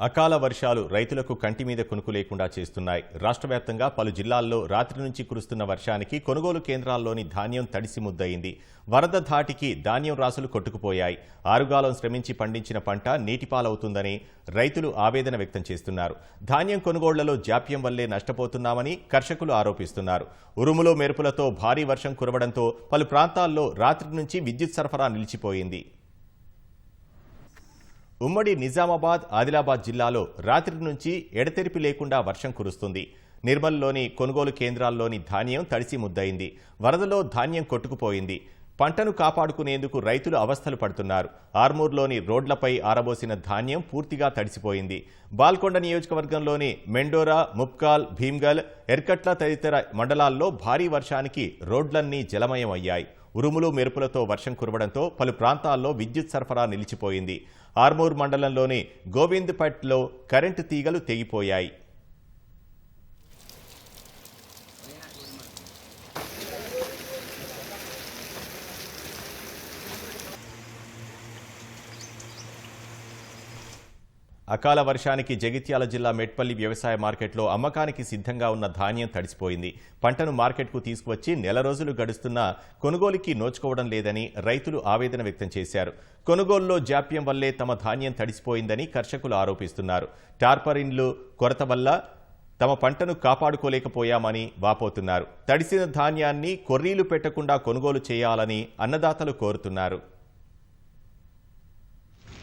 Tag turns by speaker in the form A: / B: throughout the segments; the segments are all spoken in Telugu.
A: అకాల వర్షాలు రైతులకు కంటి మీద కునుకు లేకుండా చేస్తున్నాయి. రాష్ట్ర వ్యాప్తంగా పలు జిల్లాల్లో రాత్రి నుంచి కురుస్తున్న వర్షానికి కొనుగోలు కేంద్రాల్లోని ధాన్యం తడిసి ముద్దయింది. వరద ధాటికి ధాన్యం రాసులు కొట్టుకుపోయాయి. ఆరుగాలం శ్రమించి పండించిన పంట నీటిపాలవుతుందని రైతులు ఆవేదన వ్యక్తం చేస్తున్నారు. ధాన్యం కొనుగోళ్ళలో జాప్యం వల్లే నష్టపోతున్నామని కర్షకులు ఆరోపిస్తున్నారు. ఉరుములు మెరుపులతో భారీ వర్షం కురవడంతో పలు ప్రాంతాల్లో రాత్రి నుంచి విద్యుత్ సరఫరా నిలిచిపోయింది. ఉమ్మడి నిజామాబాద్ ఆదిలాబాద్ జిల్లాలో రాత్రి నుంచి ఎడతెరిపి లేకుండా వర్షం కురుస్తుంది. నిర్మల్లోని కొనుగోలు కేంద్రాల్లోని ధాన్యం తడిసి ముద్దయింది. వరదలో ధాన్యం కొట్టుకుపోయింది. పంటను కాపాడుకునేందుకు రైతులు అవస్థలు పడుతున్నారు. ఆర్మూర్లోని రోడ్లపై ఆరబోసిన ధాన్యం పూర్తిగా తడిసిపోయింది. బాల్కొండ నియోజకవర్గంలోని మెండోరా ముప్కాల్ భీమ్గల్ ఎర్కట్ల తదితర మండలాల్లో భారీ వర్షానికి రోడ్లన్నీ జలమయం అయ్యాయి ఉరుములు మెరుపులతో వర్షం కురవడంతో పలు ప్రాంతాల్లో విద్యుత్ సరఫరా నిలిచిపోయింది. ఆర్మూర్ మండలంలోని గోవింద్పట్లో కరెంటు తీగలు తెగిపోయాయి. అకాల వర్షానికి జగిత్యాల జిల్లా మెట్పల్లి వ్యవసాయ మార్కెట్లో అమ్మకానికి సిద్ధంగా ఉన్న ధాన్యం తడిసిపోయింది. పంటను మార్కెట్కు తీసుకువచ్చి నెల రోజులు గడుస్తున్నా కొనుగోలుకి నోచుకోవడం లేదని రైతులు ఆవేదన వ్యక్తం చేశారు. కొనుగోలులో జాప్యం వల్లే తమ ధాన్యం తడిసిపోయిందని కర్షకులు ఆరోపిస్తున్నారు. టార్పరిన్లు కొరత వల్ల తమ పంటను కాపాడుకోలేకపోయామని వాపోతున్నారు. తడిసిన ధాన్యాన్ని కొర్రీలు పెట్టకుండా కొనుగోలు చేయాలని అన్నదాతలు కోరుతున్నారు.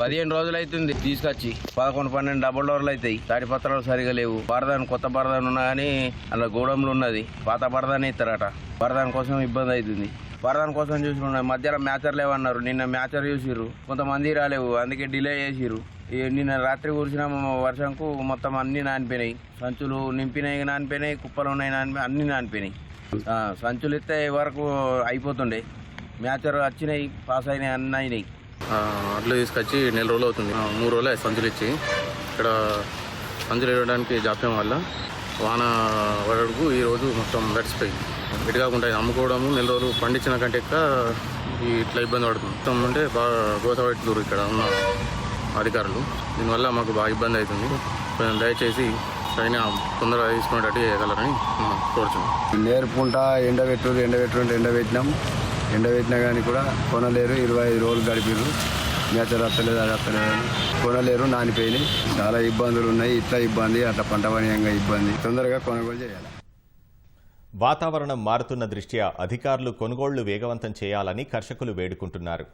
B: పదిహేను రోజులు అవుతుంది తీసుకొచ్చి పదకొండు పన్నెండు డబుల్ డోర్లు అవుతాయి తాడి పత్రాలు సరిగా లేవు. బరదాన్ కొత్త బరదాన్ ఉన్నా కానీ అలా గోడంలో ఉన్నది. పాత బరదాన్ ఇస్తారట. బరదాన్ కోసం ఇబ్బంది అవుతుంది వరదాని కోసం చూసుకున్నా మధ్యాహ్నం మ్యాచర్ లేవన్నారు. నిన్న మ్యాచర్ చూసిర్రు. కొంతమంది రాలేవు. అందుకే డిలే చేసిర్రు. నిన్న రాత్రి కురిసిన వర్షంకు. మొత్తం అన్ని నానిపోయినాయి. సంచులు నింపినాయి నానిపోయినాయి. కుప్పలు ఉన్నాయి నానిపోయి అన్ని నానిపోయినాయి. సంచులు ఇస్తే వరకు అయిపోతుండే. మ్యాచర్ వచ్చినాయి పాస్ అయినాయి అన్నీ అయినాయి.
C: అట్లా తీసుకొచ్చి నెల రోజులు అవుతుంది. మూడు రోజులు సంచులు ఇచ్చి ఇక్కడ సంచులు ఇవ్వడానికి జాప్యం వల్ల వాన పడడుగు ఈరోజు మొత్తం గడిచిపోయింది ఇటు కాకుండా అమ్ముకోవడము నెల రోజులు పండించిన కంటే ఎక్కువ ఇట్లా ఇబ్బంది పడుతుంది. మొత్తం అంటే బాగా గోత ఇక్కడ ఉన్న అధికారులు. దీనివల్ల మాకు బాగా ఇబ్బంది అవుతుంది. కొంచెం దయచేసి సరైన తొందరగా తీసుకునేటట్టు చేయగలరని మనం కోరుతున్నాం
D: నేర్పుకుంట ఎండబెట్టురు ఎండబెట్టురు అంటే ఎండబెట్టినాం ఎండబెట్టినా కానీ కూడా కొనలేరు. ఇరవై ఐదు రోజులు గడిపారు మేత రత్తలేదు అది వస్తలేదు అని. కొనలేరు నానిపోయినాయి. చాలా ఇబ్బందులు ఉన్నాయి. ఇట్లా ఇబ్బంది అట్లా పంట పనీయంగా ఇబ్బంది. తొందరగా కొనుగోలు చేయాలి.
A: వాతావరణం మారుతున్న దృష్ట్యా అధికారులు కొనుగోళ్ళు వేగవంతం చేయాలని కర్షకులు వేడుకుంటున్నారు.